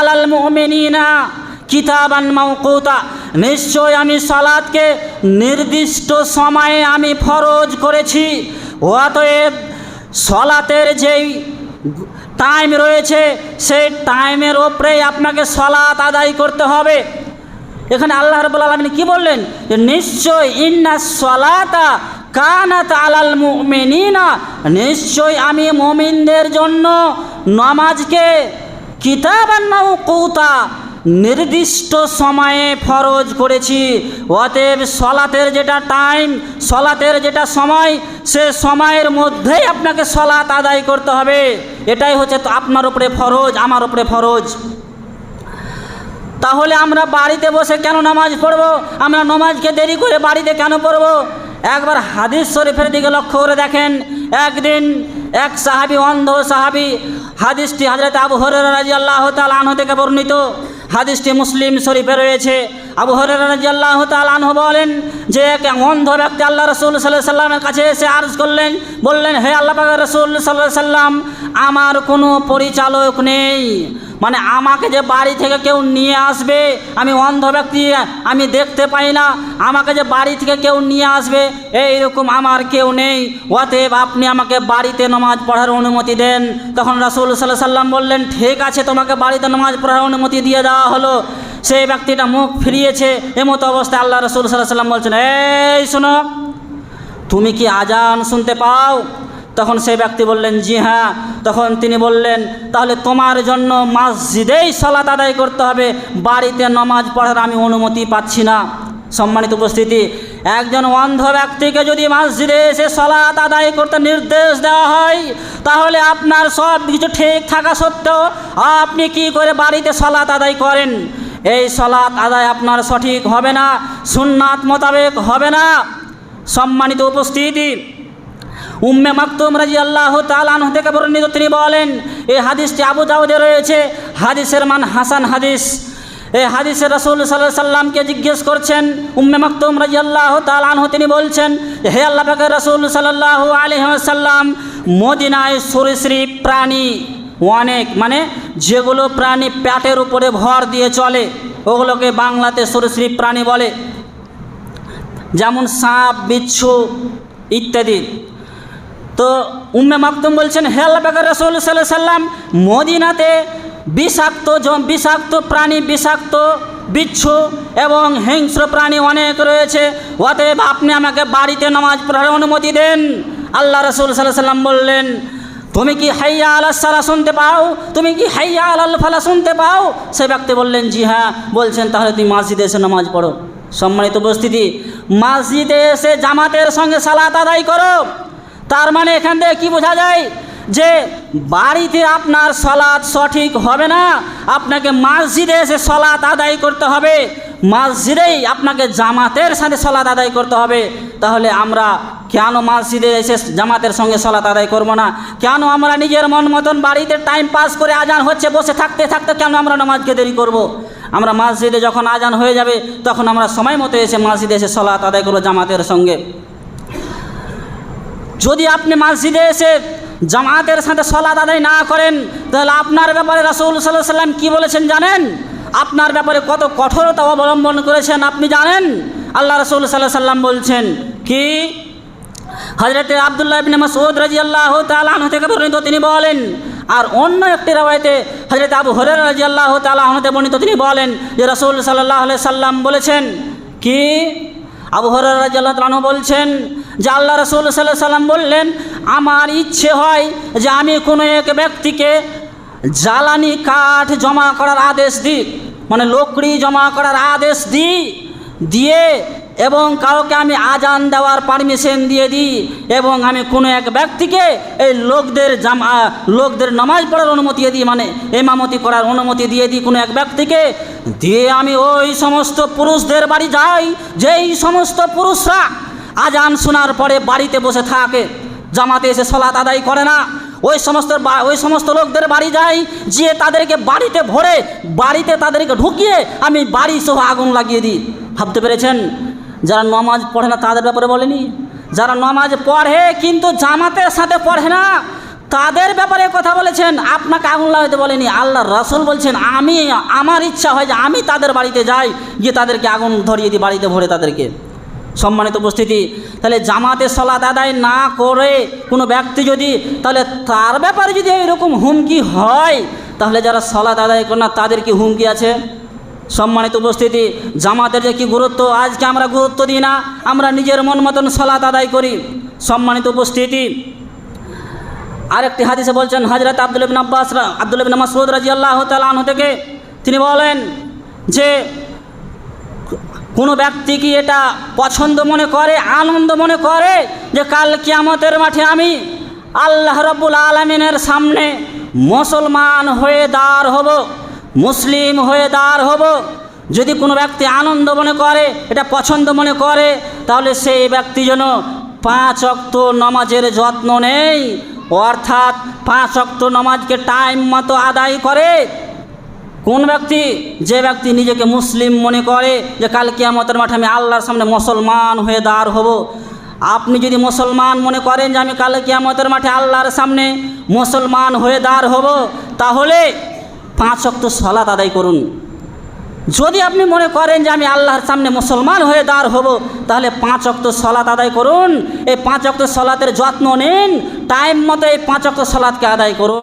আলাল কিতাবান নিশ্চয় আমি সালাতকে নির্দিষ্ট সময়ে আমি ফরজ করেছি। অতএব সলাতের যেই টাইম রয়েছে, সেই টাইমের ওপরেই আপনাকে সলাত আদায় করতে হবে। এখানে আল্লাহ রবুল আলমিন কী বললেন? যে নিশ্চয় ইন্না সলাতা কানাত আলাল মুমিনিনা, নিশ্চয় আমি মুমিনদের জন্য নামাজকে কিতাবান কৌতা নির্দিষ্ট সময়ে ফরজ করেছি। অতএব সলাতের যেটা টাইম সলাতের যেটা সময়, সে সময়ের মধ্যেই আপনাকে সলাত আদায় করতে হবে। এটাই হচ্ছে তো আপনার উপরে ফরজ, আমার উপরে ফরজ। তাহলে আমরা বাড়িতে বসে কেন নামাজ পড়ব? আমরা নামাজকে দেরি করে বাড়িতে কেন পড়ব? একবার হাদিস শরীফের দিকে লক্ষ্য করে দেখেন। একদিন এক সাহাবি, অন্ধ সাহাবি, হাদিসটি হাজরত আবু হরের রাজি আল্লাহ তালহ থেকে বর্ণিত। হাদিসটি মুসলিম শরীফে রয়েছে। আবু হরের রাজি আল্লাহ তালহ বলেন যে এক অন্ধ ব্যক্তি আল্লাহ রসুল সাল্লাহ সাল্লামের কাছে এসে আর্জ করলেন। বললেন, হে আল্লাহ রসুল সাল্লাহ সাল্লাম, আমার কোনো পরিচালক নেই। মানে আমাকে যে বাড়ি থেকে কেউ নিয়ে আসবে, আমি অন্ধ ব্যক্তি, আমি দেখতে পাই না, আমাকে যে বাড়ি থেকে কেউ নিয়ে আসবে, এইরকম আমার কেউ নেই। অতএব আপনি আমাকে বাড়িতে নামাজ পড়ার অনুমতি দেন। তখন রাসুল সাল্লাহ সাল্লাম বললেন, ঠিক আছে, তোমাকে বাড়িতে নামাজ পড়ার অনুমতি দিয়ে দেওয়া হলো। সেই ব্যক্তিটা মুখ ফিরিয়েছে, এমতো অবস্থায় আল্লাহ রসুল সাল্লাহ সাল্লাম বলছেন, এই শোনো, তুমি কি আজান শুনতে পাও? তখন সেই ব্যক্তি বললেন, জি হ্যাঁ। তখন তিনি বললেন, তাহলে তোমার জন্য মসজিদেই সলাত আদায় করতে হবে। বাড়িতে নমাজ পড়ার আমি অনুমতি পাচ্ছি না। সম্মানিত উপস্থিতি, একজন অন্ধ ব্যক্তিকে যদি মসজিদে এসে সলাত আদায় করতে নির্দেশ দেওয়া হয়, তাহলে আপনার সব কিছু ঠিক থাকা সত্ত্বেও আপনি কি করে বাড়িতে সলাত আদায় করেন? এই সলাত আদায় আপনার সঠিক হবে না, সুন্নাত মোতাবেক হবে না। সম্মানিত উপস্থিতি উম্মে মাকতুম রাজি আল্লাহ তালান থেকে বর্ণিত তিনি বলেন এই হাদিসটি আবু দাউদে রয়েছে। হাদিসের মান হাসান হাদিস। এই হাদিসের রসুল সাল্লাহ সাল্লামকে জিজ্ঞেস করছেন, উম্মে মাকতুম রাজি আল্লাহ তালানহ তিনি বলছেন, হে আল্লাহ পাকের রসুল সাল্লাহ আলহাম মদিনায় সরীসৃপ প্রাণী অনেক মানে যেগুলো প্রাণী প্যাটের উপরে ভর দিয়ে চলে, ওগুলোকে বাংলাতে সরীসৃপ প্রাণী বলে। যেমন সাপ, বিচ্ছু ইত্যাদি। তো উম্মে মাকতুম বলছেন, হে আল্লাহ রসুল সাল্লাহ সাল্লাম, মদিনাতে বিষাক্ত বিষাক্ত প্রাণী, বিষাক্ত বিচ্ছু এবং হিংস্র প্রাণী অনেক রয়েছে। অতএব আপনি আমাকে বাড়িতে নামাজ পড়ার অনুমতি দেন। আল্লাহ রসুল সাল্লাহ সাল্লাম বললেন, তুমি কি হাইয়া আল সালা শুনতে পাও? তুমি কি হাইয়া আল ফালা শুনতে পাও? সে ব্যক্তি বললেন, জি হ্যাঁ। বলছেন, তাহলে তুমি মসজিদে এসে নামাজ পড়ো। সম্মানিত উপস্থিতি, মসজিদে এসে জামাতের সঙ্গে সালাত আদায় করো। তার মানে এখান থেকে কী বোঝা যায়? যে বাড়িতে আপনার সলাৎ সঠিক হবে না, আপনাকে মসজিদে এসে সলাৎ আদায় করতে হবে। মসজিদেই আপনাকে জামাতের সাথে সলাৎ আদায় করতে হবে। তাহলে আমরা কেন মসজিদে এসে জামাতের সঙ্গে সলাৎ আদায় করব না? কেন আমরা নিজের মন মতন বাড়িতে টাইম পাস করে আজান হচ্ছে, বসে থাকতে থাকতে কেন আমরা নামাজকে দেরি করব। আমরা মসজিদে যখন আজান হয়ে যাবে, তখন আমরা সময় মতো এসে মসজিদে এসে সলাৎ আদায় করব জামাতের সঙ্গে। যদি আপনি মসজিদে এসে জামাতের সাথে সলাদ আদায় না করেন, তাহলে আপনার ব্যাপারে রাসুল সাল্লাহ সাল্লাম কী বলেছেন জানেন? আপনার ব্যাপারে কত কঠোরতা অবলম্বন করেছেন আপনি জানেন? আল্লাহ রসুল সাল্লাহ সাল্লাম বলছেন, কি? হজরত আবদুল্লাহ ইবনে মাসউদ রাদিয়াল্লাহু তাআলা আনহু থেকে বর্ণিত তিনি বলেন, আর অন্য একটি রাওয়ায়াতে হজরত আবু হুরায়রা রাদিয়াল্লাহু তাআলা আনহু থেকে বর্ণিত তিনি বলেন যে রাসূল সাল্লাহ সাল্লাম বলেছেন, কি? আবু হুরায়রা রাদিয়াল্লাহু আল্লাহ আনহু বলছেন যে আল্লাহ রাসূল আলাইহি সাল্লাম বললেন, আমার ইচ্ছে হয় যে আমি কোনো এক ব্যক্তিকে জ্বালানি কাঠ জমা করার আদেশ দিই মানে লকড়ি জমা করার আদেশ দিই, দিয়ে এবং কাউকে আমি আজান দেওয়ার পারমিশন দিয়ে দিই এবং আমি কোনো এক ব্যক্তিকে এই লোকদের জামা, লোকদের নামাজ পড়ার অনুমতি দিই মানে এমামতি করার অনুমতি দিয়ে দিই কোনো এক ব্যক্তিকে, দিয়ে আমি ওই সমস্ত পুরুষদের বাড়ি যাই, যেই সমস্ত পুরুষরা আজান শোনার পরে বাড়িতে বসে থাকে। জামাতে এসে সলাত আদায় করে না। ওই সমস্ত ওই সমস্ত লোকদের বাড়ি যাই গিয়ে তাদেরকে বাড়িতে ভরে, বাড়িতে তাদেরকে ঢুকিয়ে আমি বাড়ি সহ আগুন লাগিয়ে দিই। ভাবতে পেরেছেন? যারা নমাজ পড়ে না তাদের ব্যাপারে বলেনি? যারা নমাজ পড়ে কিন্তু জামাতের সাথে পড়ে না, তাদের ব্যাপারে কথা বলেছেন। আপনাকে আগুন লাগাতে বলেনি। আল্লাহ রসুল বলছেন, আমি, আমার ইচ্ছা হয় যে আমি তাদের বাড়িতে যাই, গিয়ে তাদেরকে আগুন ধরিয়ে দিই, বাড়িতে ভরে তাদেরকে। সম্মানিত উপস্থিতি, তাহলে জামাতে সলাত আদায় না করে কোনো ব্যক্তি যদি, তাহলে তার ব্যাপারে যদি এরকম হুমকি হয়, তাহলে যারা সলাত আদায় করে না, তাদের কি হুমকি আছে? সম্মানিত উপস্থিতি, জামাতের যে কি গুরুত্ব, আজকে আমরা গুরুত্ব দিই না, আমরা নিজের মন মতন সলাত আদায় করি। সম্মানিত উপস্থিতি, আরেকটি হাদিসে বলছেন হজরত আব্দুল আব্বাস আব্দুল মাসুদ রাজি আল্লাহ তালু থেকে, তিনি বলেন যে কোনো ব্যক্তি কি এটা পছন্দ মনে করে, আনন্দ মনে করে যে কাল কিয়ামতের মাঠে আমি আল্লাহ রব্বুল আলমিনের সামনে মুসলমান হয়ে দাঁড় হব, মুসলিম হয়ে দাঁড় হব? যদি কোনো ব্যক্তি আনন্দ মনে করে, এটা পছন্দ মনে করে, তাহলে সেই ব্যক্তি যেন পাঁচ অক্ত নমাজের যত্ন নেই অর্থাৎ পাঁচ অক্ত নমাজকে টাইম মতো আদায় করে। কোন ব্যক্তি, যে ব্যক্তি নিজেকে মুসলিম মনে করে যে কাল কিয়ামতের মাঠে আমি আল্লাহর সামনে মুসলমান হয়ে দাঁড় হব। আপনি যদি মুসলমান মনে করেন যে আমি কাল কিয়ামতের মাঠে আল্লাহর সামনে মুসলমান হয়ে দাঁড় হব, তাহলে পাঁচ অক্ত সলাত আদায় করুন। যদি আপনি মনে করেন যে আমি আল্লাহর সামনে মুসলমান হয়ে দাঁড় হব, তাহলে পাঁচ অক্ত সলাত আদায় করুন। এই পাঁচ অক্ত সলাতের যত্ন নিন। টাইম মতো এই পাঁচ অক্ত সলাতকে আদায় করুন।